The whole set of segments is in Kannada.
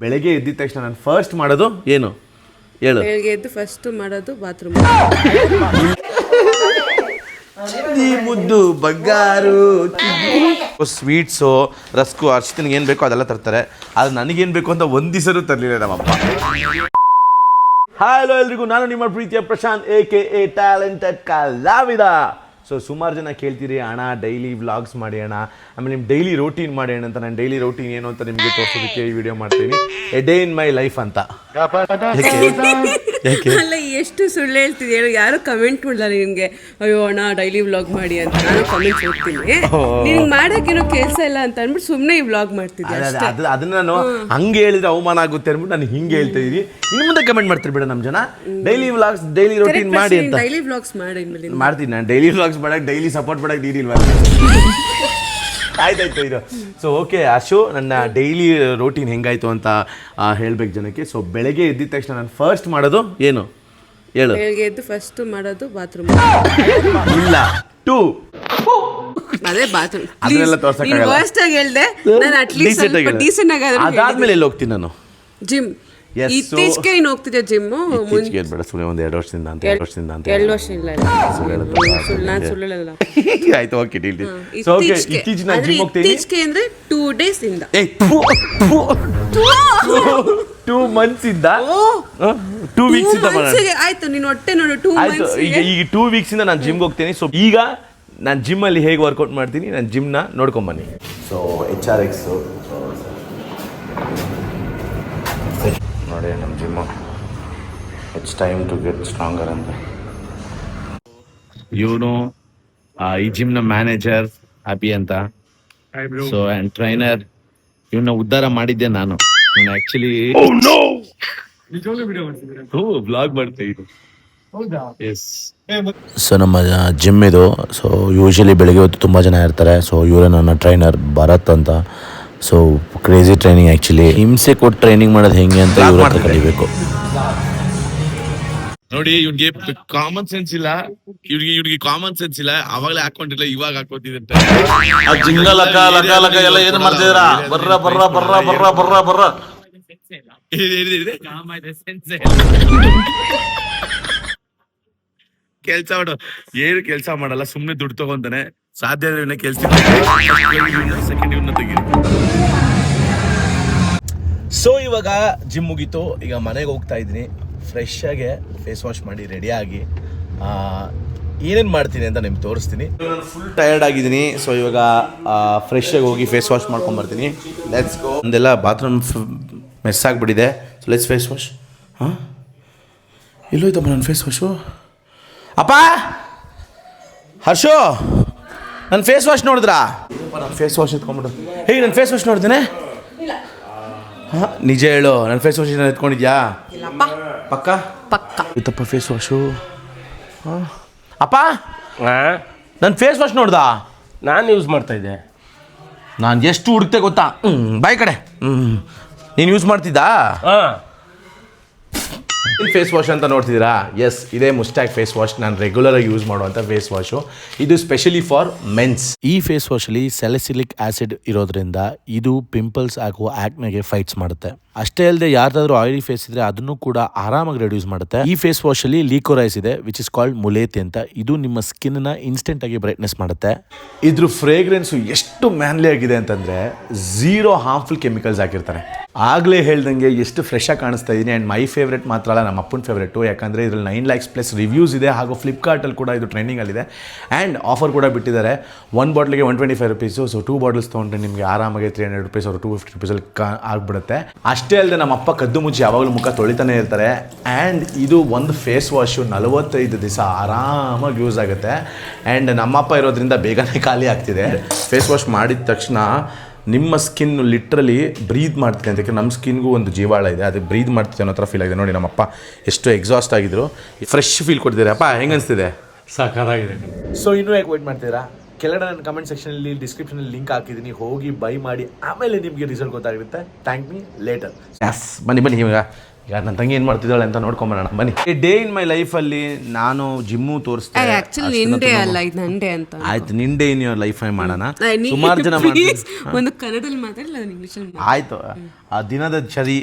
ಬೆಳಗ್ಗೆ ಎದ್ದಿದ ತಕ್ಷಣ ನಾನು ಫಸ್ಟ್ ಮಾಡೋದು ಏನು? ಹೇಳು. ಬೆಳಗ್ಗೆ ಎದ್ದು ಫಸ್ಟ್ ಮಾಡೋದು ಬಾತ್ರೂಮ್ ಈ ಮುದ್ದು ಬಂಗಾರು. ಸ್ವೀಟ್ಸು ರಸ್ಕು ಅರ್ಶಿತನಿಗೆ ಏನು ಬೇಕೋ ಅದೆಲ್ಲ ತರ್ತಾರೆ. ಅದು ನನಗೇನು ಬೇಕು ಅಂತ ಒಂದು ದಿವಸನೂ ತರಲಿಲ್ಲ ನಮ್ಮಪ್ಪ. ಹಲೋ ಎಲ್ರಿಗೂ ನಾನು ನಿಮ್ಮ ಪ್ರೀತಿಯ Prashant A K A talented ಕಲಾವಿದ ಸೊ ಸುಮಾರು ಜನ ಕೇಳ್ತೀರಿ ಅಣ್ಣ ಡೈಲಿ ವ್ಲಾಗ್ಸ್ ಮಾಡಿ ಅಣ್ಣ. ಆಮೇಲೆ ನಿಮ್ಮ ಡೈಲಿ ರೋಟೀನ್ ಮಾಡಿ ಅಣ್ಣ ಅಂತ ನಾನು ಡೈಲಿ ರೋಟೀನ್ ಏನು ಅಂತ ನಿಮಗೆ ತೋರಿಸೋದಕ್ಕೆ ಈ ವಿಡಿಯೋ ಮಾಡ್ತೀನಿ. A day in my life ಅಂತ. ಯಾಕೆ? ಅಲ್ಲ ಎಷ್ಟು ಸುಳ್ಳು ಹೇಳ್ತಿದ್ದೆ? ಹೇಳು. ಯಾರು ಕಮೆಂಟ್ ಮಾಡಲ್ಲ ನಿಮಗೆ? ಅಯ್ಯೋ ಅಣ್ಣ ಡೈಲಿ ವ್ಲಾಗ್ ಮಾಡಿ ಅಂತ. ನಾನು ಕಮೆಂಟ್ ಹೋಗ್ತೀನಿ. ನಿನ್ಗೆ ಮಾಡೋಕ್ಕೇನೋ ಕೆಲಸ ಇಲ್ಲ ಅಂತ ಅಂದ್ಬಿಟ್ಟು ಸುಮ್ಮನೆ ಈ ವ್ಲಾಗ್ ಮಾಡ್ತಿದ್ದೆ ಅದೇ, ಅದೇ, ಅದು ಅದನ್ನ ನಾನು ಹಂಗೆ ಹೇಳಿದ್ರೆ ಅವಮಾನ ಆಗುತ್ತೆ ಅಂದ್ಬಿಟ್ಟು ನಾನು ಹಿಂಗೆ ಹೇಳ್ತಾ ಇದೀನಿ ಇನ್ನು ಮುಂದೆ ಕಮೆಂಟ್ ಮಾಡ್ತಿರ್ಬೇಡ ಬಿಡ ನಮ್ಮ ಜನ. ಡೈಲಿ ವ್ಲಾಗ್ಸ್ ಡೈಲಿ ರೋಟೀನ್ ಮಾಡಿ ಅಂತ. ಡೈಲಿ ವ್ಲಾಗ್ಸ್ ಮಾಡಿ ಇನ್ಮೇಲೆ ಮಾಡ್ತೀನಿ ನಾನು. ಡೈಲಿ ವ್ಲಾಗ್ಸ್ ಮಾಡಕ್ಕೆ ಡೈಲಿ ಸಪೋರ್ಟ್ ಮಾಡಕ್ಕೆ ನೀರಿಲ್ವಾ ಆಯ್ತಾಯ್ತು ಇದು. ಸೊ ಓಕೆ ಅಶು ನನ್ನ ಡೈಲಿ ರೋಟೀನ್ ಹೆಂಗಾಯ್ತು ಅಂತ ಹೇಳ್ಬೇಕು ಜನಕ್ಕೆ. ಸೊ ಬೆಳಗ್ಗೆ ಎದ್ದಿದ ತಕ್ಷಣ ನಾನು ಫಸ್ಟ್ ಮಾಡೋದು ಏನು? ಹೇಳು. ಬೆಳಗ್ಗೆ ಎದ್ದು ಫಸ್ಟ್ ಮಾಡೋದು ಬಾತ್ರೂಮ್ ಇಲ್ಲ. ಟೂ ಅದೇ ಬಾತ್ರೂಮ್ ಅದನ್ನೆಲ್ಲ ತೋರ್ಸಕ್ಕಾಗಲ್ಲ. ನೀನು ಆಗಿ ಹೇಳ್ದೆ ನಾನು ಅಟ್ಲೀಸ್ಟ್ ಸ್ವಲ್ಪ ಡೀಸೆಂಟ್ ಆಗಿ ಅದಾದ್ಮೇಲೆ ಎಲ್ಲಿ ಹೋಗ್ತೀನಿ ನಾನು? ಜಿಮ್ ಇತ್ತೀಚೆಗೆ ಹೋಗ್ತಿದ್ದೆ ಜಿಮ್ ಇತ್ತೀಚೆಗೆ ಬೇಡ ಸುಮ್ಮನೆ ಒಂದು ಎರಡು ವರ್ಷದಿಂದ ಅಂತ ಎರಡು ವರ್ಷದಿಂದ ಅಂತ ಎರಡು ವರ್ಷ ಇಲ್ಲ ಸುಳ್ಳು ನಾನು ಸುಳ್ಳು ಆಯ್ತು ಓಕೆ ಡೀಲ್ ಸೊ ಓಕೆ ಇತ್ತೀಚಿನ ಜಿಮ್ ಹೋಗ್ತೀನಿ? ಇತ್ತೀಚೆಗೆ ಅಂದ್ರೆ ಟೂ ಡೇಸ್ ಇಂದ. ಏ ಟೂ ಮಂತ್ಸ್ ಇಂದ? ಟೂ ವೀಕ್ಸ್ ಇಂದ ಆಯ್ತು ನೀನು ಹೊಟ್ಟೆ ನೋಡು ಟೂ ಆಯ್ತು ಈಗ ಟೂ ವೀಕ್ಸ್ ಇಂದ ನಾನು ಜಿಮ್ಗೆ ಹೋಗ್ತೀನಿ. ಸೊ ಈಗ ನಾನು ಜಿಮ್ಮಲ್ಲಿ ಹೇಗೆ ವರ್ಕೌಟ್ ಮಾಡ್ತೀನಿ ನಾನು ಜಿಮ್ನ ನೋಡ್ಕೊಂಬನ್ನಿ ಸೊ ಎಚ್ ಆರ್ ಎಕ್ಸ್ ನೋಡಿ ನಮ್ಮ gym it's time to get stronger ಅಂತ. ಇವನು ಈ ಜಿಮ್ನ ಮ್ಯಾನೇಜರ್ ಅಭಿ ಅಂತ. ಸೊ ಅಂಡ್ ಟ್ರೈನರ್ ಇವನ್ನ ಉದ್ಧಾರ ಮಾಡಿದ್ದೆ ನಾನು. ನಾನು ಆ್ಯಕ್ಚುಲಿ ಬ್ಲಾಗ್ ಮಾಡ್ತಾ ಸೊ ನಮ್ಮ ಜಿಮ್ ಇದು ಸೊ ಯೂಶಲಿ ಬೆಳಿಗ್ಗೆ ಹೊತ್ತು ತುಂಬ ಜನ ಇರ್ತಾರೆ. ಸೊ ಇವರೇ ನನ್ನ ಟ್ರೈನರ್ ಭರತ್ ಅಂತ. ಸೊ ಕ್ರೇಜಿ ಟ್ರೈನಿಂಗ್ ಆ್ಯಕ್ಚುಲಿ ಹಿಂಸೆ ಕೊಟ್ಟು ಟ್ರೈನಿಂಗ್ ಮಾಡೋದು ಹೆಂಗೆ ಅಂತ ಇವ್ರ ಹತ್ರ ಕಲಿಬೇಕು. ನೋಡಿ ಇವ್ರಿಗೆ ಕಾಮನ್ ಸೆನ್ಸ್ ಇಲ್ಲ. ಇವ್ರಿಗೆ ಇವ್ರಿಗೆ ಕಾಮನ್ ಸೆನ್ಸ್ ಇಲ್ಲ. ಅವಾಗಲೇ ಹಾಕೊಂಡಿಲ್ಲ ಇವಾಗ ಹಾಕೋತಿದಂತೆ ಆ ಜಿಂಗ ಲಕ ಲಕ ಲಕ ಎಲ್ಲ ಏನ್ ಮಾಡ್ತಿದ್ರ? ಬರ್ರ ಬರ್ರ ಬರ್ರ ಬರ್ರ ಬರ್ರ ಬರ್ರ. ಕೆಲ್ಸ ಮಾಡು. ಏನು ಕೆಲ್ಸ ಮಾಡಲ್ಲ ಸುಮ್ನೆ ದುಡ್ಡು ತಗೊಂತಾನೆ. ಸಾಧ್ಯ ಆದ್ರೆ ಇವನ್ನ ಕೆಲ್ಸ ಸೆಕೆಂಡ್ ಇವನ್ನ ತೆಗೀರಿ ಸೊ ಇವಾಗ ಜಿಮ್ ಮುಗೀತು. ಈಗ ಮನೆಗೆ ಹೋಗ್ತಾ ಇದ್ದೀನಿ. ಫ್ರೆಶ್ ಆಗಿ ಫೇಸ್ ವಾಶ್ ಮಾಡಿ ರೆಡಿಯಾಗಿ ಆಗಿ ಏನೇನು ಮಾಡ್ತೀನಿ ಅಂತ ನಿಮ್ಗೆ ತೋರಿಸ್ತೀನಿ. ನಾನು ಫುಲ್ ಟಯರ್ಡ್ ಆಗಿದ್ದೀನಿ. ಸೊ ಇವಾಗ ಫ್ರೆಶ್ ಆಗಿ ಹೋಗಿ ಫೇಸ್ ವಾಶ್ ಮಾಡ್ಕೊಂಬರ್ತೀನಿ ಲೆಟ್ಸ್ ಗೋ ಒಂದೆಲ್ಲ ಬಾತ್ರೂಮ್ ಮೆಸ್ ಆಗಿಬಿಟ್ಟಿದೆ. ಸೊ ಲೆಟ್ಸ್ ಫೇಸ್ ವಾಶ್ ಹಾಂ? ಇಲ್ಲೋಯ್ತಮ್ಮ ನನ್ನ ಫೇಸ್ ವಾಶು ಅಪ್ಪ! ಹರ್ಷು! ನನ್ನ ಫೇಸ್ ವಾಶ್ ನೋಡಿದ್ರಾ? ನನ್ನ ಫೇಸ್ ವಾಶ್ ಎತ್ಕೊಂಡ್ಬಿಡು. ಹೇಗೆ ನನ್ನ ಫೇಸ್ ವಾಶ್ ನೋಡ್ತೇನೆ ನಿಜ ಹೇಳು. ನನ್ನ ಫೇಸ್ ವಾಶ್ ಎತ್ಕೊಂಡಿದ್ಯಾ? ಪಕ್ಕ? ಪಕ್ಕ. ಇತ್ತಪ್ಪ ಫೇಸ್ ವಾಶು ಹಾಂ? ಅಪ್ಪ? ನನ್ನ ಫೇಸ್ ವಾಶ್ ನೋಡ್ದಾ? ನಾನು ಯೂಸ್ ಮಾಡ್ತಾ ಇದ್ದೆ. ನಾನು ಎಷ್ಟು ಹುಡುಕ್ತೆ ಗೊತ್ತಾ? ಹ್ಞೂ ಬಾಯ್ ಕಡೆ. ಹ್ಞೂ ನೀನು ಯೂಸ್ ಮಾಡ್ತಿದ್ದಾ? ಹಾ ಫೇಸ್ ವಾಶ್ ಅಂತ ನೋಡ್ತಿದ್ದೀರಾ? ಎಸ್ ಇದೇ ಮುಸ್ಟ್ಯಾಕ್ ಫೇಸ್ ವಾಶ್ ನಾನು ರೆಗ್ಯುಲರ್ ಆಗಿ ಯೂಸ್ ಮಾಡುವಂಥ ಫೇಸ್ ವಾಶು ಇದು ಸ್ಪೆಷಲಿ ಫಾರ್ ಮೆನ್ಸ್ ಈ ಫೇಸ್ ವಾಶಲ್ಲಿ ಸೆಲೆಸಿಲಿಕ್ ಆ್ಯಸಿಡ್ ಇರೋದ್ರಿಂದ ಇದು ಪಿಂಪಲ್ಸ್ ಹಾಕುವ ಆಕ್ನೆಗೆ ಫೈಟ್ಸ್ ಮಾಡುತ್ತೆ. ಅಷ್ಟೇ ಅಲ್ಲದೆ ಯಾರ್ದಾದ್ರೂ ಆಯಿಲಿ ಫೇಸ್ ಇದ್ರೆ ಅದನ್ನು ಕೂಡ ಆರಾಮಾಗಿ ರೆಡ್ಯೂಸ್ ಮಾಡುತ್ತೆ. ಈ ಫೇಸ್ ವಾಶ್ ಅಲ್ಲಿ ಲೀಕೋರೈಸ್ ಇದೆ ವಿಚ್ ಇಸ್ ಕಾಲ್ಡ್ ಮುಲೇತಿ ಅಂತ. ಇದು ನಿಮ್ಮ ಸ್ಕಿನ್ನ ಇನ್ಸ್ಟೆಂಟ್ ಆಗಿ ಬ್ರೈಟ್ನೆಸ್ ಮಾಡುತ್ತೆ. ಇದ್ರ ಫ್ರೇಗ್ರೆನ್ಸ್ ಎಷ್ಟು ಮ್ಯಾನ್ಲಿ ಆಗಿದೆ ಅಂತಂದ್ರೆ ಝೀರೋ ಹಾರ್ಮ್ಫುಲ್ ಕೆಮಿಕಲ್ಸ್ ಹಾಕಿರ್ತಾರೆ. ಆಗಲೇ ಹೇಳ್ದಂಗೆ ಎಷ್ಟು ಫ್ರೆಶ್ ಆಗಿ ಕಾಣಿಸ್ತಾ ಇದೀನಿ. ಆ್ಯಂಡ್ ಮೈ ಫೇವ್ರೆಟ್ ಮಾತ್ರ ಅಲ್ಲ, ನಮ್ಮ ಅಪ್ಪನ ಫೇವ್ರೆಟು ಯಾಕಂದರೆ ಇದ್ರಲ್ಲಿ ನೈನ್ ಲ್ಯಾಕ್ಸ್ ಪ್ಲಸ್ ರಿವ್ಯೂಸ್ ಇದೆ, ಹಾಗೂ ಫ್ಲಿಪ್ಕಾರ್ಟಲ್ಲಿ ಕೂಡ ಇದು ಟ್ರೆಂಡಿಂಗಲ್ಲಿದೆ ಆ್ಯಂಡ್ ಆಫರ್ ಕೂಡ ಬಿಟ್ಟಿದ್ದಾರೆ. One ಬಾಟ್ಲಿಗೆ one twenty five rupees so two bottles ತೊಗೊಂಡ್ರೆ ನಿಮಗೆ ಆರಾಮಾಗಿ ತ್ರೀ ಹಂಡ್ರೆಡ್ ರುಪೀಸ್ ಅವರು ಟೂ ಫಿಫ್ಟಿ ರುಪೀಸಲ್ಲಿ ಕಾ ಆಗ್ಬಿಡುತ್ತೆ. ಅಷ್ಟೇ ಅಲ್ಲದೆ ನಮ್ಮ ಅಪ್ಪ ಕದ್ದು ಮುಚ್ಚಿ ಯಾವಾಗಲೂ ಮುಖ ತೊಳಿತಾನೆ ಇರ್ತಾರೆ. ಆ್ಯಂಡ್ ಇದು ಒಂದು ಫೇಸ್ ವಾಶು ನಲವತ್ತೈದು ದಿವಸ ಆರಾಮಾಗಿ ಯೂಸ್ ಆಗುತ್ತೆ. ಆ್ಯಂಡ್ ನಮ್ಮಪ್ಪ ಇರೋದ್ರಿಂದ ಬೇಗನೆ ಖಾಲಿ ಆಗ್ತಿದೆ. ಫೇಸ್ ವಾಶ್ ಮಾಡಿದ ತಕ್ಷಣ ನಿಮ್ಮ ಸ್ಕಿನ್ ಲಿಟ್ರಲಿ ಬ್ರೀದ್ ಮಾಡ್ತಿದೆ ಅಂತ. ಯಾಕೆ ನಮ್ಮ ಸ್ಕಿನ್ಗೂ ಒಂದು ಜೀವಾಳ ಇದೆ. ಅದು ಬ್ರೀದ್ ಮಾಡ್ತಿದೆ ಅನ್ನೋ ಥರ ಫೀಲ್ ಆಗಿದೆ. ನೋಡಿ ನಮ್ಮಪ್ಪ ಎಷ್ಟು ಎಕ್ಸಾಸ್ಟ್ ಆಗಿದ್ರು. ಫ್ರೆಶ್ ಫೀಲ್ ಕೊಡ್ತಿದ್ದಾರೆ. ಅಪ್ಪ ಹೆಂಗೆ ಅನಿಸ್ತಿದೆ ಸಾಕಾಗಿದೆ ಸೊ ಇನ್ನೂ ಯಾಕೆ ವೆಯ್ಟ್ ಮಾಡ್ತೀರಾ ಕೆಳಗಡೆ ನನ್ನ ಕಮೆಂಟ್ ಸೆಕ್ಷನಲ್ಲಿ ಡಿಸ್ಕ್ರಿಪ್ಷನಲ್ಲಿ ಲಿಂಕ್ ಹಾಕಿದ್ದೀನಿ. ಹೋಗಿ ಬೈ ಮಾಡಿ ಆಮೇಲೆ ನಿಮಗೆ ರಿಸಲ್ಟ್ ಗೊತ್ತಾಗುತ್ತೆ ಥ್ಯಾಂಕ್ ಮೀ ಲೇಟರ್ ಎಸ್ ಬನ್ನಿ ಬನ್ನಿ ಇವಾಗ. ಈಗ ನನ್ನ ತಂಗಿ ಏನು ಮಾಡ್ತಿದ್ದಾಳೆ ಅಂತ ನೋಡ್ಕೊಂಬರೋಣ. ಬನ್ನಿ. ಡೇ ಇನ್ ಮೈ ಲೈಫಲ್ಲಿ ನಾನು ಜಿಮ್ಮು ತೋರಿಸ್ತೆ ಆಕ್ಚುಲಿ ನಿಂಡೆ ಅಲ್ಲ ಇದು ನಂಡೆ ಅಂತ. ಆಯ್ತು ನಿನ್ ಡೇ ಇನ್ ಯುವರ್ ಲೈಫ್ ಮಾಡೋಣ. ಸುಮಾರು ಜನ ಒಂದು ಕನ್ನಡದಲ್ಲಿ ಮಾತಾಡಲ್ಲ ನಾನು ಇಂಗ್ಲೀಷಲ್ಲಿ ಆಯ್ತು. ಆ ದಿನದ ಚರಿ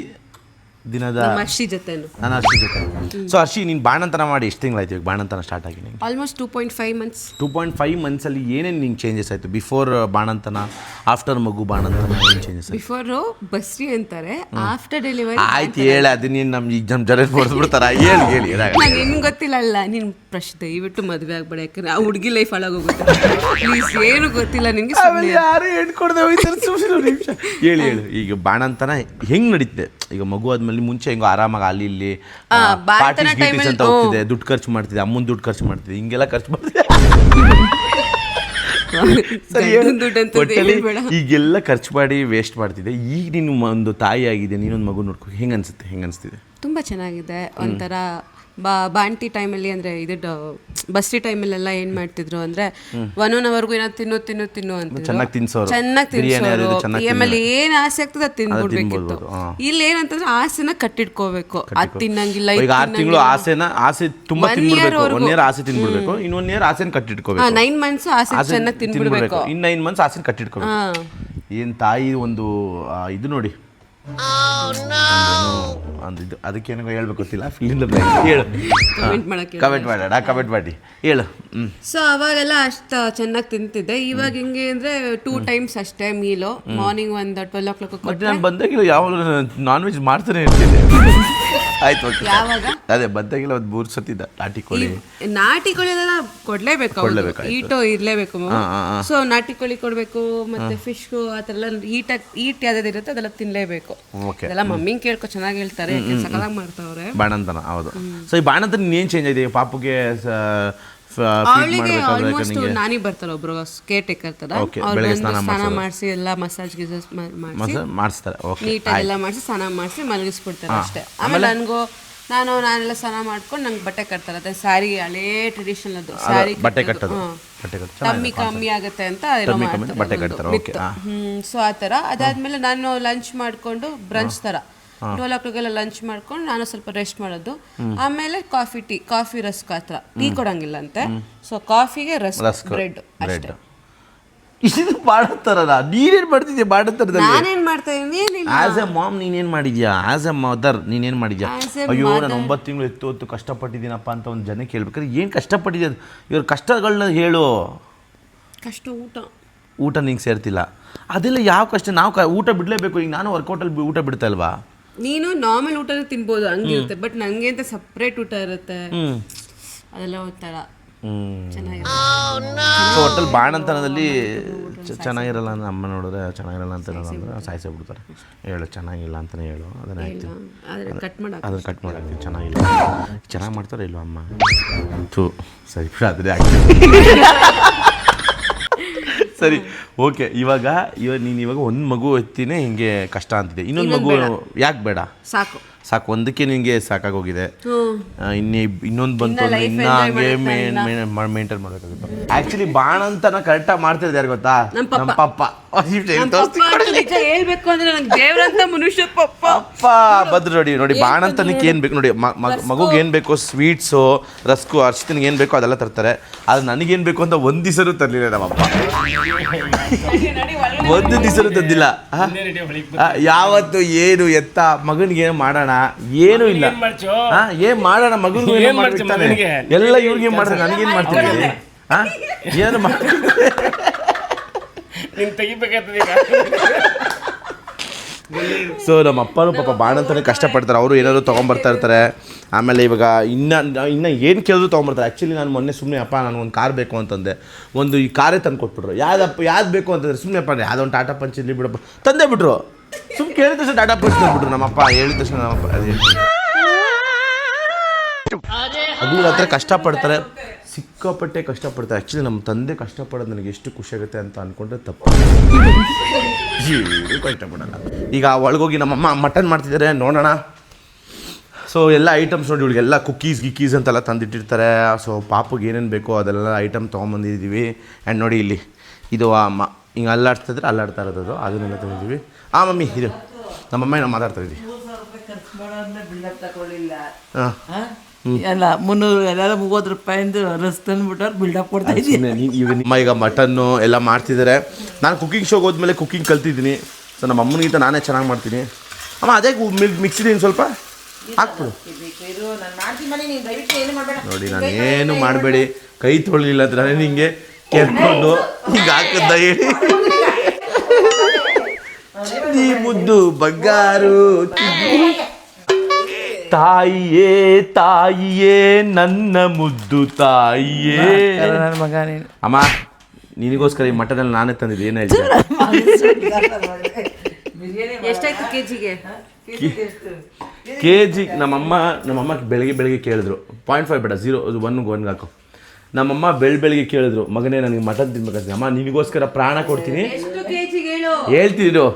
ದಿನದ ನಮ್ಮ ಅರ್ಷಿ ಜೊತೆನು. ನಾನು ಹರ್ಷಿ ಜೊತೆ ಸೊ ಹರ್ಷಿ ನೀನು ಬಾಣಂತನ ಮಾಡಿ ಎಷ್ಟು ತಿಂಗಳಾಯ್ತು ಈಗ ಬಾಣಂತನ ಸ್ಟಾರ್ಟ್ ಆಗಿ ನಿಂಗೆ? Almost two point five months two point five ಮಂತ್ಸಲ್ಲಿ ಏನೇನು ನಿಂಗೆ ಚೇಂಜಸ್ ಆಯಿತು? ಬಿಫೋರ್ ಬಾಣಂತನ ಆಫ್ಟರ್ ಮಗು ಬಾಣಂತನ ಏನು ಚೇಂಜಸ್ ಆಯ್ತು? ಬಿಫೋರ್ ಬಸ್ರಿ ಅಂತಾರೆ ಆಫ್ಟರ್ ಡೆಲಿವರಿ ಆಯ್ತು ಹೇಳಿ ಅದು ನೀನು ನಮ್ಮ ಈಗ ನಮ್ಮ ಜನ ಹೊಡೆದ್ಬಿಡ್ತಾರ ಹೇಳಿ ಹೇಳಿ ಏನಾಗಲ್ಲ. ನಾನು ನಿನ್ಗೆ ಗೊತ್ತಿಲ್ಲ ಅಲ್ಲ ನೀನು ಪ್ರಶ್ ದಯವಿಟ್ಟು ಮದುವೆ ಆಗ್ಬೇಡ ಯಾಕಂದ್ರೆ ಆ ಹುಡುಗಿ ಲೈಫ್ ಹಾಳಾಗೋಗುತ್ತೆ ಪ್ಲೀಸ್ ಏನು ಗೊತ್ತಿಲ್ಲ ನಿನ್ಗೆ ಆಮೇಲೆ ಯಾರು ಹೆಣ್ಣು ಕೊಡದೆ ಹೋಯ್ತಾರೆ ಸುಮ್ಮನೆ ನಿಮಿಷ. ಹೇಳಿ ಹೇಳಿ ಈಗ ಬಾಣಂತನ ಹೆಂಗ್ ನಡೀತೆ ಈಗ ಮಗು ಆದ್ಮೇಲೆ ಮುಂಚೆ ಹೆಂಗೋ ಆರಾಮಾಗಿ ಅಲ್ಲಿ ಇಲ್ಲಿ ಆ, ಬಾಣಂತನ ಪಾರ್ಟೀಸ್ ಗೀಟೀಸ್ ಟೈಮಲ್ಲಿ- ಅಂತ ಹೋಗ್ತಿದೆ ದುಡ್ಡು ಖರ್ಚು ಮಾಡ್ತಿದೆ ಅಮ್ಮನ ದುಡ್ಡು ಖರ್ಚು ಮಾಡ್ತಿದೆ ಹಿಂಗೆಲ್ಲ ಖರ್ಚು ಮಾಡ್ತಿದೆ ಸರಿ ಹೇಳು. ಗಂಡನ್ ದುಡ್ಡು ಅಂತ ಒಟ್ಟಲ್ಲಿ ಹೇಳ್ಬೇಡ. ಈಗೆಲ್ಲ ಖರ್ಚು ಮಾಡಿ ವೇಸ್ಟ್ ಮಾಡ್ತಿದೆ ಈಗ ನೀನು ಮ- ಒಂದು ತಾಯಿ ಆಗಿದೆ ನೀನೊಂದು ಮಗು ನೋಡ್ಕೊ ಹೆಂಗೆ ಅನ್ಸುತ್ತೆ ಹೆಂಗೆ ಅನ್ಸ್ತಿದೆ ತುಂಬಾ ಚೆನ್ನಾಗಿದೆ ಒಂಥರ ಬಾ ಬಾಂಟಿ ಟೈಮಲ್ಲಿ ಅಂದರೆ ಇದು ಬಸ್ಟಿ ಟೈಮಲ್ಲೆಲ್ಲ ಏನು ಮಾಡ್ತಿದ್ರು ಅಂದ್ರೆ ಒನ್ ಒನ್ ಅವರ್ಗೂ ಏನೋ ತಿನ್ನು ತಿನ್ನು ತಿನ್ನು ಅಂತ ಚೆನ್ನಾಗ್ ತಿನ್ಸೋರು. ಚೆನ್ನಾಗಿ ತಿನ್ಸೋರು. ಆಮೇಲೆ ಏನು ಆಸೆ ಆಗ್ತದೆ ಅದು ತಿನ್ಬಿಡ್ಬೇಕಿತ್ತು. ಇಲ್ಲಿ ಏನಂತಂದ್ರೆ ಆಸೆನ ಕಟ್ಟಿಟ್ಕೋಬೇಕು. ಅದು ತಿನ್ನಂಗಿಲ್ಲ ಈಗ ಆರು ತಿಂಗಳು ಆಸೆನ ಆಸೆ ತುಂಬಾ ತಿನ್ಬಿಡ್ಬೇಕು. ಒನ್ ಇಯರ್ ಆಸೆ ತಿನ್ಬಿಡ್ಬೇಕು. ಇನ್ನೊಂದು ಇಯರ್ ಆಸೆನ ಕಟ್ಟಿಟ್ಕೋಬೇಕು. ನೈನ್ ಮಂತ್ಸ್ ಆಸೆ ಚೆನ್ನಾಗಿ ತಿನ್ಬಿಡ್ಬೇಕು. ಇನ್ನು ನೈನ್ ಮಂತ್ಸ್ ಆಸೆನ ಕಟ್ಟಿಟ್ಕೋಬೇಕು. ಏನ್ ತಾಯಿ ಒಂದು ಇದು ನೋಡಿ. ಒಂದು ಇದು ಅದಕ್ಕೇನೋ ಹೇಳ್ಬೇಕು ಗೊತ್ತಿಲ್ಲ. ಫಿಲಿಂದ ಹೇಳು. ಕಮೆಂಟ್ ಮಾಡಕ್ಕೆ ಕಮೆಂಟ್ ಮಾಡೋಣ ಕಮೆಂಟ್ ಮಾಡಿ. ಹೇಳು. ಹ್ಞೂ ಸೊ ಅವಾಗೆಲ್ಲ ಅಷ್ಟು ಚೆನ್ನಾಗಿ ತಿಂತಿದ್ದೆ. ಇವಾಗ ಹೆಂಗೆ ಅಂದ್ರೆ ಟೂ ಟೈಮ್ಸ್ ಅಷ್ಟೇ ಮೀಲು ಮಾರ್ನಿಂಗ್ ಒಂದು ಟ್ವೆಲ್ ಓ ಕ್ಲಾಕ್ ಮತ್ತೆ ನಾನು ಬಂದಾಗಿಲ್ಲ ಯಾವ ನಾನ್ ವೆಜ್ ಮಾಡ್ತಾನೆ ಇರ್ತೀನಿ ಆಯ್ತು ಓಕೆ ಯಾವಾಗ? ಅದೇ ಬಂದಾಗಿಲ್ಲ ಒಂದು ಮೂರು ಸತಿದ್ದ ನಾಟಿ ಕೋಳಿ. ನಾಟಿ ಕೋಳಿ ಎಲ್ಲ ಕೊಡ್ಲೇಬೇಕು ಕೊಡ್ಲೇಬೇಕು, ಆಯ್ತು. ಈಟು ಇರ್ಲೇಬೇಕು. ಸೊ ನಾಟಿ ಕೋಳಿ ಕೊಡ್ಬೇಕು ಮತ್ತೆ ಫಿಶ್ ಅದೆಲ್ಲ ಈಟ ಈಟ್ ಯಾವ್ದು ಇರುತ್ತೆ ಅದೆಲ್ಲ ತಿನ್ಲೇಬೇಕು. ಓಕೆ ಅದೆಲ್ಲ ಮಮ್ಮಿಂಗ್ ಕೇಳ್ಕೊ ಚೆನ್ನಾಗಿ ಹೇಳ್ತಾರೆ ಯಾಕೆ ಸಕಲಾಗಿ ಮಾಡ್ತಾವ್ರೆ. ಬಾಣಂತನ ಹೌದು. ಸೊ ಈ ಬಾಣಂತನ ಏನ್ ಚೇಂಜ್ ಆಗಿದೆ ಪಾಪುಗೆ ಅವಳಿಗೆ ಮಾಡಬೇಕಾದ್ರೆ ಆಲ್ಮೋಸ್ಟ್ ನಾನಿ ಬರ್ತಾರೆ ಒಬ್ರು ಕೇರ್ ಟೇಕರ್ ತರ. ಅವ್ರು ಬಂದು ಸ್ನಾನ. ಮಾಡಿಸಿ ಎಲ್ಲ ಮಸಾಜ್ ಗಿಸಾಜ್ ಮಾಡಿಸಿ. ಮಾಡಿಸ್ತಾರೆ ನೀಟಾಗಿ ಎಲ್ಲ ಮಾಡಿಸಿ ಸ್ನಾನ ಮಾಡಿಸಿ ಮಲಗಿಸ್ಬಿಡ್ತಾರೆ ಅಷ್ಟೇ. ಆಮೇಲೆ ನನಗೂ ನಾನು ನಾನೆಲ್ಲ ಸ್ನಾನ ಮಾಡ್ಕೊಂಡು ನಂಗೆ ಬಟ್ಟೆ ಕಟ್ತಾರೆ. ಅದೇ ಸ್ಯಾರಿ ಹಳೇ ಟ್ರೆಡಿಷನಲ್ ಅದು. ಸ್ಯಾರಿ ಬಟ್ಟೆ ಕಟ್ಟೋದು. ಕಮ್ಮಿ ಕಮ್ಮಿ ಆಗುತ್ತೆ ಅಂತ ಬಟ್ಟೆ ಕಟ್ತಾರೆ, ಸೊ ಆ ಥರ ಅದಾದ್ಮೇಲೆ ನಾನು ಲಂಚ್ ಮಾಡ್ಕೊಂಡು ಬ್ರಂಚ್ ಥರ ಟ್ವೆಲ್ ಓ ಕ್ಲಾಕೆಲ್ಲ ಲಂಚ್ ಮಾಡ್ಕೊಂಡು ನಾನು ಸ್ವಲ್ಪ ರೆಸ್ಟ್ ಮಾಡೋದು. ಆಮೇಲೆ ಕಾಫಿ ಟೀ ಕಾಫಿ ರಸ್ಕ್ ಆ ಥರ ಟೀ ಕೊಡಂಗಿಲ್ಲ ಅಂತೆ ಸೊ ಕಾಫಿಗೆ ರಸ್ಕ್ ಬ್ರೆಡ್ ಅಷ್ಟೇ. ಇದು ಬಾಣಂತರಲ್ಲ ನೀನೇನ್ ಮಾಡ್ತಿದ್ಯಾ ಬಾಣಂತರದಲ್ಲಿ ನಾನೇನ್ ಮಾಡ್ತಾ ಇದ್ದೀನಿ? ಆಸ್ ಎ ಮಾಮ್ ನೀನೇನ್ ಮಾಡಿದ್ಯಾ? ಆಸ್ ಎ ಮದರ್ ನೀನೇನ್ ಮಾಡಿದ್ಯಾ? ಅಯ್ಯೋ ನಾನು ಒಂಬತ್ತು ತಿಂಗಳು ಎತ್ತು ಹೊತ್ತು ಕಷ್ಟಪಟ್ಟಿದ್ದೀನಪ್ಪ ಅಂತ ಒಂದು ಜನಕ್ಕೆ ಹೇಳ್ಬೇಕಾದ್ರೆ ಏನು ಕಷ್ಟಪಟ್ಟಿದ್ಯಾ? ಇವ್ರ ಕಷ್ಟಗಳನ್ನ ಹೇಳು. ಕಷ್ಟ ಊಟ. ಊಟ ನಿಂಗೆ ಸೇರ್ತಿಲ್ಲ. ಅದೆಲ್ಲ ಯಾವ ಕಷ್ಟ? ನಾವು ಊಟ ಬಿಡಲೇಬೇಕು. ಈಗ ನಾನು ವರ್ಕೌಟಲ್ಲಿ ಊಟ ಬಿಡ್ತಾ ಇಲ್ವಾ? ನೀನು ನಾರ್ಮಲ್ ಊಟ ತಿನ್ಬೋದು ಹಂಗಿರುತ್ತೆ. ಬಟ್ ನಂಗೆ ಅಂತ ಸಪ್ರೇಟ್ ಊಟ ಇರುತ್ತೆ. ಅದೆಲ್ಲ ಒಂಥರ ಸೊ ಒಟ್ಟಲ್ಲಿ ಬಾಣಂತನದಲ್ಲಿ ಚೆನ್ನಾಗಿರಲ್ಲ ಅಂದ್ರೆ ಅಮ್ಮ ನೋಡಿದ್ರೆ ಚೆನ್ನಾಗಿರಲ್ಲ ಅಂತ ಹೇಳೋದಂದ್ರೆ ಸಾಯಿಸೇ ಬಿಡ್ತಾರೆ ಹೇಳು ಚೆನ್ನಾಗಿಲ್ಲ ಅಂತಲೇ ಹೇಳು. ಅದನ್ನ ಮಾಡಕ್ ಅದನ್ನ ಕಟ್ ಮಾಡಾಕ್ತೀವಿ ಚೆನ್ನಾಗಿಲ್ಲ. ಚೆನ್ನಾಗಿ ಮಾಡ್ತಾರೆ ಇಲ್ವ ಅಮ್ಮ? ಥೂ ಸರಿ ಅದೇ ಸರಿ ಓಕೆ ಇವಾಗ ಇವಾಗ ನೀನು ಇವಾಗ ಒಂದು ಮಗು ಎತ್ತಿನೇ ಹಿಂಗೆ ಕಷ್ಟ ಅಂತಿದೆ. ಇನ್ನೊಂದು ಮಗು ಯಾಕೆ ಬೇಡ? ಸಾಕು. ಸಾಕು ಒಂದಕ್ಕೆ ನಿನಗೆ ಸಾಕಾಗೋಗಿದೆ. ಇನ್ನೇ ಇನ್ನೊಂದು ಬಂತು ಅಂದ್ರೆ ಇನ್ನ ಹಂಗೆ ಮೇಂಟೈನ್ ಮಾಡಬೇಕಾಗುತ್ತೆ. ಆಕ್ಚುಲಿ ಬಾಣಂತನ ಕರೆಕ್ಟಾಗಿ ಮಾಡ್ತಿರೋದು ಯಾರು ಗೊತ್ತಾ? ನಮ್ ನಮ್ಮ ಪಪ್ಪ. ಹೇಳ್ಬೇಕು ಅಂದ್ರೆ ನಂಗೆ ದೇವ್ರಂತ ಮನುಷ್ಯ ಪಪ್ಪ. ಅಪ್ಪ ಬದ್ರು ನೋಡಿ ಏನು ಬೇಕು ನೋಡಿ ಮ- ಮಗ್- ಮಗುಗೆ ಏನು ಬೇಕೋ ಸ್ವೀಟ್ಸು ರಸ್ಕು ಅರ್ಶಿತನಿಗೆ ಏನು ಬೇಕೋ ಅದೆಲ್ಲ ತರ್ತಾರೆ. ಅದು ನನಗೇನು ಬೇಕು ಅಂತ ಒಂದು ದಿವಸನೂ ತರಲಿಲ್ಲ ನಮ್ಮಪ್ಪ. ಒಂದು ದಿವಸನೂ ತಂದಿಲ್ಲ ಯಾವತ್ತು ಏನು ಎತ್ತ ಮಗನಿಗೆ ಏನು ಮಾಡೋಣ? ಏನು ಇಲ್ಲ. ಏನು ಏನ್ ಮಾಡೋಣ? ಮಗನಿಗೆ ಏನು ಮಾಡ್ತಾನೆ ಎಲ್ಲ ಇವ್ರಿಗೆ ಮಾಡ್ತಾರೆ. ನನಗೇನು ಮಾಡ್ತೀನಿ? ಏನು ಮಾ ನೀನ್ ಸೊ ನಮ್ಮ ಅಪ್ಪನೂ ಪಾಪ ಬಾಣಂತನೇ ಕಷ್ಟಪಡ್ತಾರೆ. ಅವರು ಏನಾದ್ರು ತೊಗೊಂಬರ್ತಾ ಇರ್ತಾರೆ. ಆಮೇಲೆ ಇವಾಗ ಇನ್ನು ಇನ್ನು ಏನು ಕೇಳಿದ್ರು ತೊಗೊಂಬರ್ತಾರೆ. ಆ್ಯಕ್ಚುಲಿ ನಾನು ಮೊನ್ನೆ ಸುಮ್ಮನೆ ಅಪ್ಪ ನಾನು ಒಂದು ಕಾರ್ ಬೇಕು ಅಂತಂದೆ. ಒಂದು ಈ ಕಾರೇ ತಂದು ಕೊಟ್ಬಿಟ್ರು. ಯಾವ್ದಪ್ಪ ಯಾವ್ದು ಬೇಕು ಅಂತಂದ್ರೆ ಸುಮ್ಮನೆ ಅಪ್ಪ ಯಾವುದೋ ಒಂದು ಟಾಟಾ ಪಂಚ್ ಇರಲಿ ಬಿಡಪ್ಪ. ತಂದೇ ಬಿಟ್ರು. ಸುಮ್ಮನೆ ಕೇಳಿದ ತಕ್ಷಣ ಟಾಟಾ ಪಂಚ್ ತಂದ್ಬಿಟ್ರು. ನಮ್ಮಪ್ಪ ಹೇಳಿದ ತಕ್ಷಣ ನಮ್ಮಪ್ಪ ಅದು ಹಗಲು ಹತ್ರ ಕಷ್ಟಪಡ್ತಾರೆ. ಸಿಕ್ಕಾಪಟ್ಟೆ ಕಷ್ಟಪಡ್ತಾರೆ. ಆ್ಯಕ್ಚುಲಿ ನಮ್ಮ ತಂದೆ ಕಷ್ಟಪಡೋದು ನನಗೆ ಎಷ್ಟು ಖುಷಿ ಆಗುತ್ತೆ ಅಂತ ಅಂದ್ಕೊಂಡ್ರೆ ತಪ್ಪು. ಏನು ಕಷ್ಟಪಡಲ್ಲ. ಈಗ ಒಳಗೋಗಿ ನಮ್ಮಮ್ಮ ಮಟನ್ ಮಾಡ್ತಿದ್ದಾರೆ. ನೋಡೋಣ. ಸೊ ಎಲ್ಲ ಐಟಮ್ಸ್ ನೋಡಿ ಇವಳಿಗೆಲ್ಲ ಕುಕ್ಕೀಸ್ ಗಿಕ್ಕೀಸ್ ಅಂತೆಲ್ಲ ತಂದಿಟ್ಟಿರ್ತಾರೆ. ಸೊ ಪಾಪಗೆ ಏನೇನು ಬೇಕೋ ಅದೆಲ್ಲ ಐಟಮ್ ತೊಗೊಂಬಂದಿದ್ದೀವಿ. ಆ್ಯಂಡ್ ನೋಡಿ ಇಲ್ಲಿ ಇದು ಅಮ್ಮ. ಹಿಂಗೆ ಅಲ್ಲಾಡ್ತಿದ್ರೆ ಅಲ್ಲಾಡ್ತಾ ಇರೋದು. ಅದು ಅದನ್ನೆಲ್ಲ ತಂದಿದ್ದೀವಿ ಆ ಮಮ್ಮಿ ಇದು. ನಮ್ಮಮ್ಮ ನಾವು ಮಾತಾಡ್ತಾ ಇದ್ದೀವಿ. ಹಾ? ಎಲ್ಲ ಮುನ್ನೂರು ಎಲ್ಲ ಮೂವತ್ತು ರೂಪಾಯಿಂದು ರಸ್ ತಂದ್ಬಿಟ್ಟು ಬಿಲ್ಡಪ್ ಕೊಡ್ತಾ ಇದ್ದೀನಿ ಅಮ್ಮ ಈಗ ಮಟನ್ನು ಎಲ್ಲ ಮಾಡ್ತಿದ್ದಾರೆ ನಾನು ಕುಕ್ಕಿಂಗ್ ಶೋಗೆ ಹೋದ್ಮೇಲೆ ಕುಕ್ಕಿಂಗ್ ಕಲ್ತಿದ್ದೀನಿ. ಸೊ ನಮ್ಮ ಅಮ್ಮನಿಗಿಂತ ನಾನೇ ಚೆನ್ನಾಗಿ ಮಾಡ್ತೀನಿ. ಅಮ್ಮ ಅದೇ ಮಿಲ್ಕ್ ಇದೀನಿ ಸ್ವಲ್ಪ. ಹಾಕ್ಬಿಡು. ನೋಡಿ ನಾನು ಏನು ಮಾಡಬೇಡಿ. ಕೈ ತೊಳಿಲಿಲ್ಲ ಅಂದ್ರೆ ನಾನು ಹಿಂಗೆ ಕೆರ್ಕೊಂಡು ಹಿಂಗೆ ಹಾಕದ್ದ ಹೇಳಿ. ಮುದ್ದು ಬಂಗಾರು. ತಾಯಿಯೇ ತಾಯಿಯೇ ನನ್ನ ಮುದ್ದು ತಾಯಿಯೇ. ನನ್ನ ಮಗ ನೀನು? ಅಮ್ಮ ನಿನಗೋಸ್ಕರ ಈ ಮಟನಲ್ಲಿ ನಾನೇ ತಂದಿದ್ದು ಏನು ಹೇಳ್ತೀನಿ ಎಷ್ಟಾಯ್ತು ಕೆ ಜಿಗೆ ಕೆ ಜಿ ನಮ್ಮಮ್ಮ ನಮ್ಮಮ್ಮ ಬೆಳಗ್ಗೆ ಬೆಳಗ್ಗೆ ಕೇಳಿದ್ರು. ಪಾಯಿಂಟ್ ಫೈವ್ ಬೇಡ ಝೀರೋ ಒನ್ ಒನ್ಗೆ ಹಾಕು. ನಮ್ಮಮ್ಮ ಬೆಳ್ ಬೆಳಿಗ್ಗೆ ಕೇಳಿದ್ರು ಮಗನೇ ನನಗೆ ಮಟನ್ ತಿನ್ಬೇಕಂತ ಅಮ್ಮ ನಿನಗೋಸ್ಕರ ಪ್ರಾಣ ಕೊಡ್ತೀನಿ. ಎಷ್ಟು ಕೆ ಹೇಳು? ಹೇಳ್ತಿದ್ರು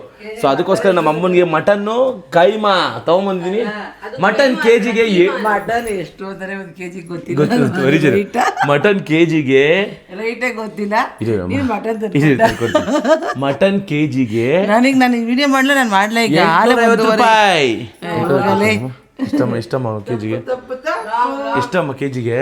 ಸೊ ಅದಕ್ಕೋಸ್ಕರ ನಮ್ಮ ಅಮ್ಮನಿಗೆ ಮಟನ್ನು ಕೈಮಾ ತಗೊಂಬಂದಿನಿ ಮಟನ್ ಕೆ ಜಿಗೆ ಮಟನ್ ಎಷ್ಟು ಅಂತಾರೆ ಒಂದು ಕೆ ಜಿ ಗೊತ್ತಿಲ್ಲ ಮಟನ್ ಕೆ ಜಿಗೆ ರೈಟೇ ಗೊತ್ತಿಲ್ಲ? ಮಟನ್ ಮಟನ್ ಕೆ ಜಿಗೆ ನನಗೆ ನಾನು ವಿಡಿಯೋ ಮಾಡಲ ನಾನು ಮಾಡ್ಲಾ ಈಗ? ರೂಪಾಯಿ. ಇಷ್ಟಮ್ಮ ಇಷ್ಟಮ್ಮ ಕೆ ಜಿಗೆ ಇಷ್ಟಮ್ಮ ಕೆ ಜಿಗೆ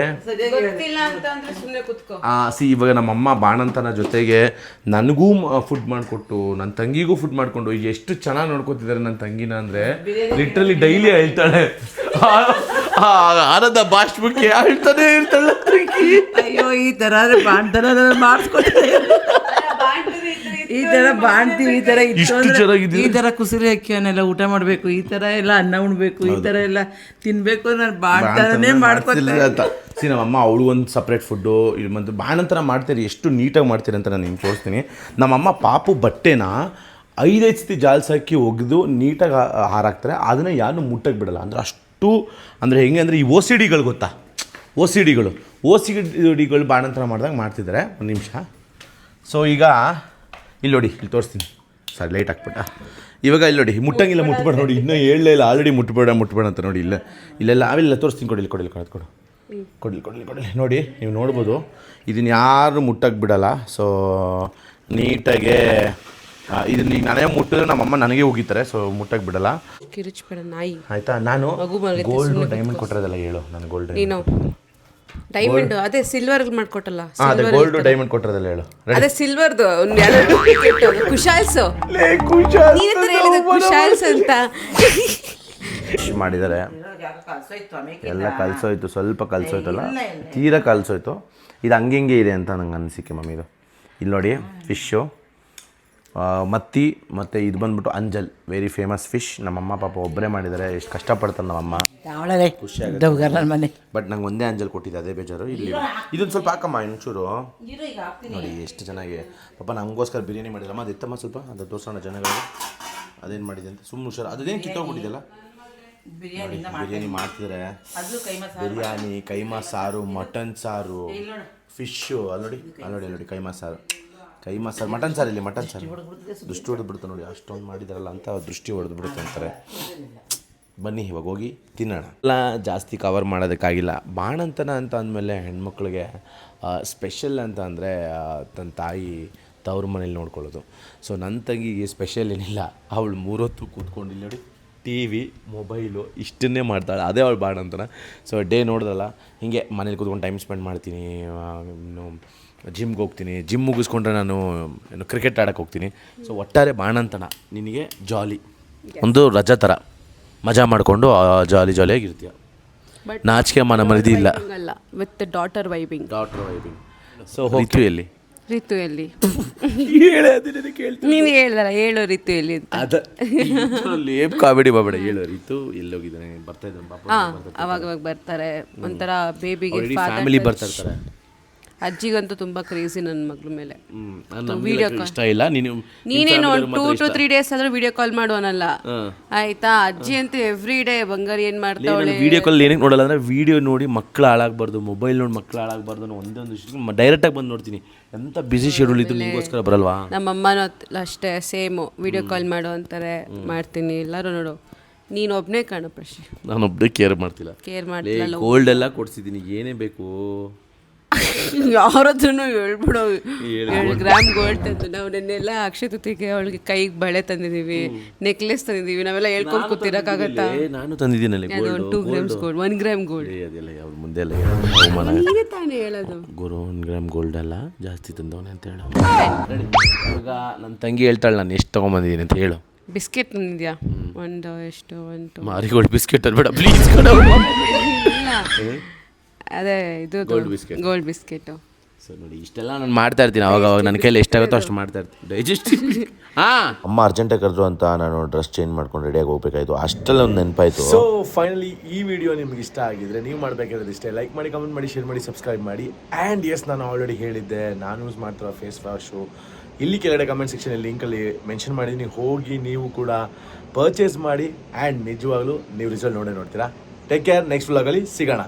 ಗೊತ್ತಿಲ್ಲ ಅಂತ ಸುಮ್ಮನೆ ಕುತ್ಕೋ. ಆ ಸಿ ಇವಾಗ ನಮ್ಮಮ್ಮ ಬಾಣಂತನ ಜೊತೆಗೆ ನನಗೂ ಫುಡ್ ಮಾಡಿಕೊಟ್ಟು ನನ್ನ ತಂಗಿಗೂ ಫುಡ್ ಮಾಡಿಕೊಂಡು ಎಷ್ಟು ಚೆನ್ನಾಗಿ ನೋಡ್ಕೊತಿದ್ದಾರೆ ನನ್ನ ತಂಗಿನ ಅಂದರೆ ಲಿಟ್ರಲಿ ಡೈಲಿ ಹೇಳ್ತಾಳೆ. ಆನಂದ ಬಾಷ್ಪಕ್ಕೆ ಹೇಳ್ತಾನೆ ಇರ್ತಾಳೆ ಅಯ್ಯೋ ಈ ಥರ ಬಾಣ್ತನ ಮಾಡಿಸ್ಕೊತಾರೆ ಈ ತರ ಬಾಣ್ತೀವಿ ಈ ತರ ಇತ್ತು ಇಷ್ಟು ಅಂದ್ರೆ ಚೆನ್ನಾಗಿದ್ದೀರಿ. ಈ ತರ ಕುಸಿರಿ ಅಕ್ಕಿಯನ್ನೆಲ್ಲ ಊಟ ಮಾಡ್ಬೇಕು ಈ ತರ ಎಲ್ಲ ಅನ್ನ ಉಣ್ಬೇಕು ಈ ತರ ಎಲ್ಲ ತಿನ್ಬೇಕು ನಾನು ಬಾಣ್ತನೇ ಮಾಡ್ಕೊತೀನಿ ಅಂತ. ಸಿ ನಮ್ಮಮ್ಮ ಅವಳು ಒಂದು ಸಪ್ರೇಟ್ ಫುಡ್ಡು ಇದು ಮತ್ತು ಬಾಣಂತರ ಮಾಡ್ತೀರಿ ಎಷ್ಟು ನೀಟಾಗಿ ಮಾಡ್ತೀರಿ ಅಂತ ನಾನು ನಿಮ್ಗೆ ತೋರಿಸ್ತೀನಿ. ನಮ್ಮಮ್ಮ ಪಾಪು ಬಟ್ಟೆನ ಐದೈದು ಸತಿ ಜಾಲ್ಸಾಕಿ ಒಗೆದು ನೀಟಾಗಿ ಹಾರಾಕ್ತಾರೆ. ಅದನ್ನು ಯಾರು ಮುಟ್ಟಕ್ಕೆ ಬಿಡಲ್ಲ. ಅಂದರೆ ಅಷ್ಟು ಅಂದರೆ ಹೆಂಗೆ ಅಂದರೆ ಈ ಓ ಸಿ ಡಿಗಳು ಗೊತ್ತಾ? ಓ ಸಿ ಡಿಗಳು ಓ ಸಿ ಡಿಗಳು ಬಾಣಂತರ ಮಾಡಿದಾಗ ಮಾಡ್ತಿದ್ದಾರೆ. ಒಂದು ನಿಮಿಷ. ಸೊ ಈಗ ಇಲ್ಲಿ ನೋಡಿ ಇಲ್ಲಿ ತೋರಿಸ್ತೀನಿ. ಸರ್ ಲೈಟ್ ಹಾಕ್ಬಿಟ್ಟ. ಇವಾಗ ಇಲ್ಲಿ ನೋಡಿ ಮುಟ್ಟಂಗಿಲ್ಲ ಮುಟ್ಬೇಡ ನೋಡಿ. ಇನ್ನೂ ಹೇಳಲೇ ಇಲ್ಲ ಆಲ್ರೆಡಿ ಮುಟ್ಬೇಡ ಮುಟ್ಬೇಡ ಅಂತ ನೋಡಿ ಇಲ್ಲ. ಇಲ್ಲೆಲ್ಲ ಅವೆಲ್ಲ ತೋರಿಸ್ತೀನಿ ಕೊಡಿ ಇಲ್ಲಿ ಕೊಡಿ ಇಲ್ಲಿ ಕೊಡು ಕೊಡಲಿ ಕೊಡಲಿ ಕೊಡಲಿ ನೋಡಿ ನೀವು ನೋಡ್ಬೋದು ಇದನ್ನ ಯಾರು ಮುಟ್ಟಕ್ಕೆ ಬಿಡಲ್ಲ. ಸೊ ನೀಟಾಗೆ ಇದನ್ನ ಈಗ ನನಗೆ ಮುಟ್ಟಿದ್ರೆ ನಮ್ಮಮ್ಮ ನನಗೆ ಹೋಗಿತಾರೆ ಸೊ ಮುಟ್ಟಕ್ಕೆ ಬಿಡಲ್ಲ. ಕಿರುಚ್ಬೇಡ ನಾಯಿ. ಆಯಿತಾ? ನಾನು ಗೋಲ್ಡ್ ಡೈಮಂಡ್ ಕೊಟ್ಟಿರೋದಲ್ಲ ಹೇಳು ನಾನು. ಗೋಲ್ಡ್ ಡೈಮಂಡ್ ಅದೇ ಸಿಲ್ವರ್ ಮಾಡ್ಕೊಟ್ಟಲ್ಲ ಅದೇ ಗೋಲ್ಡ್ ಡೈಮಂಡ್ ಕೊಟ್ಟಿರೋದಲ್ಲ ಹೇಳು. ಅದೇ ಸಿಲ್ವರ್ದು ಕುಶಾಲ್ಸ್. ನೀನ್ ಅಂತ ಹೇಳಿದ ಕುಶಾಲ್ಸ್ ಅಂತ. ಫಿಶ್ ಮಾಡಿದ್ದಾರೆ. ಎಲ್ಲ ಕಲ್ಸೋಯ್ತು ಸ್ವಲ್ಪ ಕಲ್ಸೋಯ್ತಲ್ಲ? ತೀರಾ ಕಲಸೋಯ್ತು. ಇದು ಹಂಗೆ ಹಿಂಗೆ ಇದೆ ಅಂತ ನಂಗೆ ಅನಿಸಿಕೆ ಮಮ್ಮಿ ಇದು. ಇಲ್ಲಿ ನೋಡಿ ಫಿಶ್ಶು ಮತ್ತಿ ಮತ್ತು ಇದು ಬಂದ್ಬಿಟ್ಟು ಅಂಜಲ್. ವೆರಿ ಫೇಮಸ್ ಫಿಶ್ ನಮ್ಮಮ್ಮ ಪಾಪ ಒಬ್ಬರೇ ಮಾಡಿದ್ದಾರೆ. ಎಷ್ಟು ಕಷ್ಟಪಡ್ತಾರೆ ನಮ್ಮಮ್ಮ. ಅವಳೇ ನನ್ನ ಮನೆ. ಬಟ್ ನಂಗೆ ಒಂದೇ ಅಂಜಲ್ ಕೊಟ್ಟಿದ್ದೆ ಅದೇ ಬೇಜಾರು. ಇಲ್ಲಿ ಇದೊಂದು ಸ್ವಲ್ಪ ಹಾಕಮ್ಮ ಇನ್ನೊಂಚೂರು. ನೋಡಿ ಎಷ್ಟು ಚೆನ್ನಾಗಿ. ಪಾಪ ನಮಗೋಸ್ಕರ ಬಿರಿಯಾನಿ ಮಾಡಿದ್ರಮ್ಮ ಅದು ಇತ್ತಮ್ಮ ಸ್ವಲ್ಪ ಅದು ತೋರ್ಸೋಣ ಜನಗಳಿಗೆ. ಅದೇನು ಮಾಡಿದೆ ಅಂತ ಸುಮ್ಮನೆ ಹುಷಾರು. ಅದೇನು ಕಿತ್ತೋಗ್ಬಿಟ್ಟಿದ್ದಲ್ಲ ನೋಡಿ ಬಿರಿಯಾನಿ ಮಾಡ್ತಿದ್ರೆ. ಬಿರಿಯಾನಿ ಕೈಮಾ ಸಾರು ಮಟನ್ ಸಾರು ಫಿಶ್ಶು ಅಲ್ಲಿ ನೋಡಿ ಅಲ್ಲಿ ನೋಡಿ ಅಲ್ಲಿ ನೋಡಿ ಕೈಮಾ ಸಾರು ಕೈಮಾ ಸಾರು ಮಟನ್ ಸಾರು ಇಲ್ಲಿ ಮಟನ್ ಸಾರು. ದೃಷ್ಟಿ ಹೊಡೆದು ಬಿಡ್ತು ನೋಡಿ ಅಷ್ಟೊಂದು ಮಾಡಿದಾರಲ್ಲ ಅಂತ ದೃಷ್ಟಿ ಹೊಡೆದು ಬಿಡುತ್ತೆ ಅಂತಾರೆ ಬನ್ನಿ ಇವಾಗ ಹೋಗಿ ತಿನ್ನೋಣ. ಎಲ್ಲ ಜಾಸ್ತಿ ಕವರ್ ಮಾಡೋದಕ್ಕಾಗಿಲ್ಲ. ಬಾಣಂತನ ಅಂತ ಅಂದಮೇಲೆ ಹೆಣ್ಮಕ್ಳಿಗೆ ಸ್ಪೆಷಲ್ ಅಂತ ಅಂದರೆ ತನ್ನ ತಾಯಿ ತವ್ರ ಮನೇಲಿ ನೋಡ್ಕೊಳ್ಳೋದು. ಸೊ ನನ್ನ ತಂಗಿಗೆ ಸ್ಪೆಷಲ್ ಏನಿಲ್ಲ. ಅವಳು ಮೂರೊತ್ತು ಕೂತ್ಕೊಂಡು ಇಲ್ಲಿ ನೋಡಿ ಟಿ ವಿ ಮೊಬೈಲು ಇಷ್ಟನ್ನೇ ಮಾಡ್ತಾಳೆ. ಅದೇ ಅವಳು ಬಾಣಂತನ. ಸೊ ಡೇ ನೋಡ್ದಲ್ಲ ಹೀಗೆ ಮನೇಲಿ ಕೂತ್ಕೊಂಡು ಟೈಮ್ ಸ್ಪೆಂಡ್ ಮಾಡ್ತೀನಿ ಇನ್ನು ಜಿಮ್ಗೆ ಹೋಗ್ತೀನಿ ಜಿಮ್ ಮುಗಿಸ್ಕೊಂಡ್ರೆ ನಾನು ಏನು ಕ್ರಿಕೆಟ್ ಆಡೋಕ್ಕೆ ಹೋಗ್ತೀನಿ. ಸೊ ಒಟ್ಟಾರೆ ಬಾಣಂತನ. ನಿನಗೆ ಜಾಲಿ ಒಂದು ರಜಾ ಥರ ಮಜಾ ಮಾಡಿಕೊಂಡು ಜಾಲಿ ಜಾಲಿಯಾಗಿರ್ತೀಯ ನಾಚಿಕೆ ಮನ ಮರಿದಿ ಇಲ್ಲ ಅಲ್ಲ with daughter vibing daughter vibing so ಎಲ್ಲಿ ರಿತು ಎಲ್ಲಿ ನೀನು ಹೇಳಲ್ಲ ಹೇಳು ರಿತು ಎಲ್ಲಿ ಅಂತ. ಅದ ಏನ್ ಕಾಮಿಡಿ ಮಾಡಬೇಡ ಹೇಳು ರಿತು ಎಲ್ಲೋಗಿದ್ದಾನೆ ಬರ್ತಾ ಇದ್ದಾನೆ ಪಾಪ ಹಾ ಅವಾಗ ಅವಾಗ ಬರ್ತಾರೆ. ಒಂಥರ ಬೇಬಿಗೆ ಫ್ಯಾಮಿಲಿ ಬರ್ತಾ ಇರ್ತಾರೆ. ಅಜ್ಜಿಗಂತೂ ತುಂಬಾ ಕ್ರೇಜಿ ನನ್ನ ಮಗಳ ಮೇಲೆ. ವಿಡಿಯೋ ಇಷ್ಟ ಇಲ್ಲ. ನೀನು ನೀನೇನು ಒಂದು ಟೂ ಟು ತ್ರೀ ಡೇಸ್ ಆದ್ರೂ ವಿಡಿಯೋ ಕಾಲ್ ಮಾಡುವನಲ್ಲ ಆಯ್ತಾ? ಅಜ್ಜಿ ಅಂತೂ ಎವ್ರಿ ಡೇ ಬಂಗಾರಿ ಏನ್ ಮಾಡ್ತಾವಳೆ? ವಿಡಿಯೋ ಕಾಲ್ ಏನಕ್ಕೆ ನೋಡಲ್ಲ ಅಂದ್ರೆ ವಿಡಿಯೋ ನೋಡಿ ಮಕ್ಕಳು ಹಾಳಾಗಬಾರ್ದು ಮೊಬೈಲ್ ನೋಡಿ ಮಕ್ಕಳು ಹಾಳಾಗಬಾರ್ದು ಅನ್ನೋ ಒಂದೇ ಒಂದು ವಿಷಯ ಡೈರೆಕ್ಟಾಗಿ ಬಂದು ನೋಡ್ತೀನಿ. ಎಂತ ಬಿಸಿ ಶೆಡ್ಯೂಲ್ ಇದ್ದು ನಿಮಗೋಸ್ಕರ ಬರಲ್ವಾ? ನಮ್ಮ ಅಮ್ಮನೂ ಅಷ್ಟೇ ಸೇಮ್ ವಿಡಿಯೋ ಕಾಲ್ ಮಾಡು ಅಂತಾರೆ. ಮಾಡ್ತೀನಿ. ಎಲ್ಲರೂ ನೋಡು. ನೀನು ಒಬ್ಬನೇ ಕಾಣು ಪ್ರಶ್ನೆ ನಾನು ಒಬ್ಬನೇ ಕೇರ್ ಮಾಡ್ತಿಲ್ಲ ಕೇರ್ ಮಾಡ್ತೀನಿ ಮಾಡ್ತಿಲ್ಲ ಗೋಲ್ಡ್ ಎಲ್ಲ ಕೊಡ್ಸಿದ್ದೀನಿ ಏನೇ ಬೇಕು? ಯಾರ ಹತ್ರನೂ ಹೇಳ್ಬಿಡೋ ಏಳು ಗ್ರಾಮ್ ಗೋಲ್ಡ್ ತಂದು ನಾವು ನೆನ್ನೆಲ್ಲ ಅಕ್ಷಯ ತೃತೀಯಕ್ಕೆ ಅವಳಿಗೆ ಕೈಗೆ ಬಳೆ ತಂದಿದ್ದೀವಿ ನೆಕ್ಲೆಸ್ ತಂದಿದ್ದೀವಿ ನಾವೆಲ್ಲ ಹೇಳ್ಕೊಂಡು ಕೂತಿರಕ್ಕಾಗತ್ತಾ? ನಾನು ತಂದಿದ್ದೀನಲ್ಲ ಅದು ಒಂದು two grams gold one gram gold ಅದೆಲ್ಲ ಯಾವ ಮುಂದೆ ಎಲ್ಲ ಹೇಳೋದು. ಅವಮಾನ? ತಾನೇ ಹೇಳೋದು. ಗುರು ಒಂದು ಗ್ರಾಮ್ ಗೋಲ್ಡ್ ಅಲ್ಲ ಜಾಸ್ತಿ ತಂದವನೆ ಅಂತ ಹೇಳು. ಇವಾಗ ನನ್ನ ತಂಗಿ ಹೇಳ್ತಾಳೆ ನಾನು ಎಷ್ಟು ತೊಗೊಂಬಂದಿದ್ದೀನಿ ಅಂತ ಹೇಳು. ಬಿಸ್ಕೆಟ್ ತಂದಿದ್ಯಾ? ಒಂದು ಎಷ್ಟು ಒಂದು ಮಾರಿಗೋಲ್ಡ್ ಬಿಸ್ಕೆಟ್ ಅನ್ಬೇಡ ಪ್ಲೀಸ್ ಇಲ್ಲ. ಅದೇ ಇದು gold biscuit gold biscuit sir ನೋಡಿ ಇಷ್ಟೆಲ್ಲ ನಾನು ಮಾಡ್ತಾ ಇರ್ತೀನಿ. ಅವಾಗ ಅವಾಗ ನನ್ನ ಕೈಲಿ ಎಷ್ಟಾಗುತ್ತೋ ಅಷ್ಟು ಮಾಡ್ತಾ ಇರ್ತೀನಿ. ಡೈಜೆಸ್ಟಿವ್ ಹಾಂ. ಅಮ್ಮ ಅರ್ಜೆಂಟಾಗಿ ಕರೆದ್ರು ಅಂತ ನಾನು ಡ್ರೆಸ್ ಚೇಂಜ್ ಮಾಡ್ಕೊಂಡು ರೆಡಿಯಾಗಿ ಹೋಗ್ಬೇಕಾಯ್ತು. ಅಷ್ಟೆಲ್ಲ ಒಂದು ನೆನಪಾಯ್ತು. ಸೊ ಫೈನಲಿ ಈ ವಿಡಿಯೋ ನಿಮ್ಗೆ ಇಷ್ಟ ಆಗಿದ್ರೆ ನೀವು ಮಾಡಬೇಕಾದ್ರೆ ಇಷ್ಟೇ. ಲೈಕ್ ಮಾಡಿ ಕಮೆಂಟ್ ಮಾಡಿ ಶೇರ್ ಮಾಡಿ ಸಬ್ಸ್ಕ್ರೈಬ್ ಮಾಡಿ. ಆ್ಯಂಡ್ ಎಸ್ ನಾನು ಆಲ್ರೆಡಿ ಹೇಳಿದ್ದೆ. ನಾನು ಯೂಸ್ ಮಾಡ್ತಿರೋ ಫೇಸ್ ವಾಶು ಇಲ್ಲಿ ಕೆಳಗಡೆ ಕಮೆಂಟ್ ಸೆಕ್ಷನಲ್ಲಿ ಲಿಂಕಲ್ಲಿ ಮೆನ್ಷನ್ ಮಾಡಿದ್ದೀನಿ. ಹೋಗಿ ನೀವು ಕೂಡ ಪರ್ಚೇಸ್ ಮಾಡಿ. ಆ್ಯಂಡ್ ನಿಜವಾಗ್ಲೂ ನೀವು ರಿಸಲ್ಟ್ ನೋಡೇ ನೋಡ್ತೀರಾ. ಟೇಕ್ ಕೇರ್ ನೆಕ್ಸ್ಟ್ ವ್ಲಾಗಲ್ಲಿ ಸಿಗೋಣ.